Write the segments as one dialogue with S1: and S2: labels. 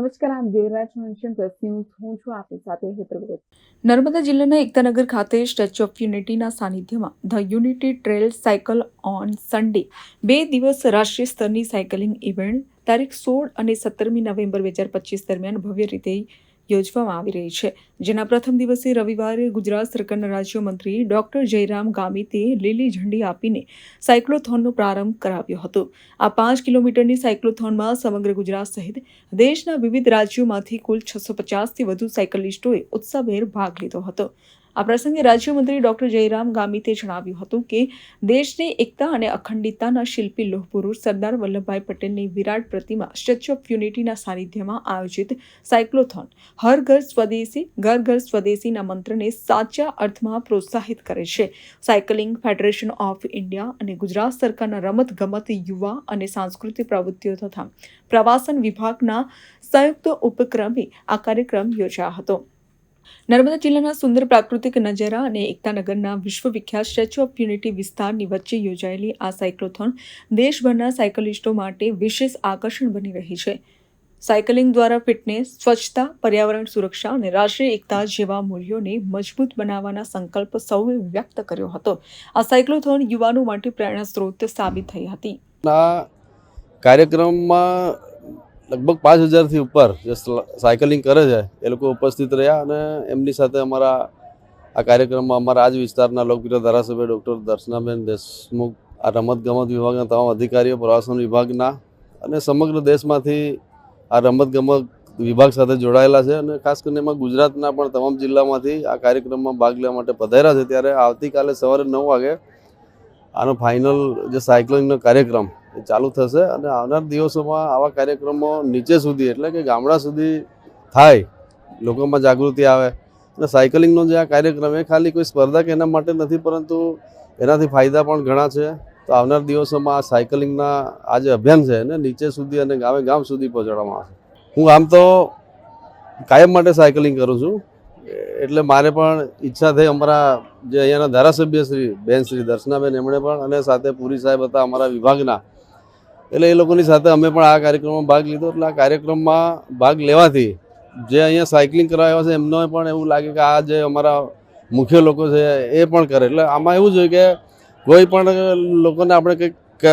S1: નમસ્કાર, આમ Devraj mention plus news હું છું આપની સાથે હેતર
S2: નર્મદા જિલ્લાના એકતાનગર ખાતે સ્ટેચ્યુ ઓફ યુનિટીના સાનિધ્યમાં the unity trail cycle on Sunday, બે દિવસ રાષ્ટ્રીય સ્તરની સાયકલિંગ ઇવેન્ટ, તારીખ સોળ અને સત્તરમી નવેમ્બર બે હજાર પચીસ દરમિયાન ભવ્ય રીતે યોજવામાં આવી રહી છે. જેના પ્રથમ દિવસે રવિવારે ગુજરાત સરકારના રાજ્યમંત્રી ડોક્ટર જયરામ ગામિતે લીલી ઝંડી આપીને સાયક્લોથોનનો પ્રારંભ કરાવ્યો હતો. આ પાંચ કિલોમીટરની સાયક્લોથોનમાં સમગ્ર ગુજરાત સહિત દેશના વિવિધ રાજ્યોમાંથી કુલ છસો પચાસથી વધુ સાયકલિસ્ટોએ ઉત્સાહભેર ભાગ લીધો હતો. આ પ્રસંગે રાજ્યમંત્રી ડોક્ટર જયરામ ગામિતે જણાવ્યું હતું કે દેશની એકતા અને અખંડિતતાના શિલ્પી લોહપુરુષ સરદાર વલ્લભભાઈ પટેલની વિરાટ પ્રતિમા સ્ટેચ્યુ ઓફ યુનિટીના સાનિધ્યમાં આયોજિત સાયક્લોથોન, હર ઘર સ્વદેશી, ઘર ઘર સ્વદેશીના મંત્રને સાચા અર્થમાં પ્રોત્સાહિત કરે છે. સાયકલિંગ ફેડરેશન ઓફ ઇન્ડિયા અને ગુજરાત સરકારના રમત ગમત યુવા અને સાંસ્કૃતિક પ્રવૃત્તિઓ તથા પ્રવાસન વિભાગના સંયુક્ત ઉપક્રમે આ કાર્યક્રમ યોજાયો હતો. નર્મદા જિલ્લાના સુંદર પ્રાકૃતિક નજારા અને એકતાનગરના વિશ્વવિખ્યાત સ્ટેચ્યુ ઓફ યુનિટી વિસ્તારની વચ્ચે યોજાયેલી આ સાયક્લોથોન દેશભરના સાયકલિસ્ટો માટે વિશેષ આકર્ષણ બની રહી છે. સાયકલિંગ દ્વારા ફિટનેસ, સ્વચ્છતા, પર્યાવરણ સુરક્ષા અને રાષ્ટ્રીય એકતા જેવા મૂલ્યોને મજબૂત બનાવવાના સંકલ્પ સૌએ વ્યક્ત કર્યો હતો. આ સાયક્લોથોન યુવાનો માટે પ્રેરણા સ્ત્રોત સાબિત થઈ હતી.
S3: કાર્યક્રમમાં લગભગ પાંચ હજારથી ઉપર જે સાયકલિંગ કરે છે, એ લોકો ઉપસ્થિત રહ્યા અને એમની સાથે અમારા, આ કાર્યક્રમમાં અમારા આજ વિસ્તારના લોકપ્રિય ધારાસભ્ય ડૉક્ટર દર્શનાબેન દેશમુખ, આ રમતગમત વિભાગના તમામ અધિકારીઓ, પ્રવાસન વિભાગના અને સમગ્ર દેશમાંથી આ રમતગમત વિભાગ સાથે જોડાયેલા છે અને ખાસ કરીને એમાં ગુજરાતના પણ તમામ જિલ્લામાંથી આ કાર્યક્રમમાં ભાગ લેવા માટે પધાર્યા છે. ત્યારે આવતીકાલે સવારે નવ વાગે આનો ફાઇનલ જે સાયકલિંગનો કાર્યક્રમ ચાલુ થશે અને આવનાર દિવસોમાં આવા કાર્યક્રમો નીચે સુધી, એટલે કે ગામડા સુધી થાય, લોકોમાં જાગૃતિ આવે. અને સાયકલિંગનો જે આ કાર્યક્રમ, એ ખાલી કોઈ સ્પર્ધા કે એના માટે નથી, પરંતુ એનાથી ફાયદા પણ ઘણા છે. તો આવનાર દિવસોમાં આ સાયકલિંગના આ જે અભિયાન છે, એને નીચે સુધી અને ગામે ગામ સુધી પહોંચાડવામાં આવશે. હું આમ તો કાયમ માટે સાયકલિંગ કરું છું. એટલે મારે પણ ઈચ્છા થઈ અમારા જે અહીંયાના ધારાસભ્ય શ્રી બેન શ્રી દર્શનાબેન એમણે પણ અને સાથે પુરી સાહેબ હતા અમારા વિભાગના એટલે એ લોકોની સાથે અમે પણ આ કાર્યક્રમમાં ભાગ લીધો. એટલે આ કાર્યક્રમમાં ભાગ લેવાથી જે અહીંયા સાયકલિંગ કરવા આવ્યા છે, એમને પણ એવું લાગે કે આ જે અમારા મુખ્ય લોકો છે, એ પણ કરે. એટલે આમાં એવું જોઈએ કે કોઈ પણ લોકોને આપણે કંઈક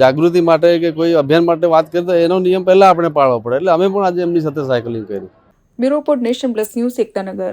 S3: જાગૃતિ માટે કે કોઈ અભિયાન માટે વાત કરીએ તો એનો નિયમ પહેલાં આપણે પાળવો પડે. એટલે અમે પણ આજે એમની સાથે સાયકલિંગ કર્યું
S2: bureau nation plus news Ektanagar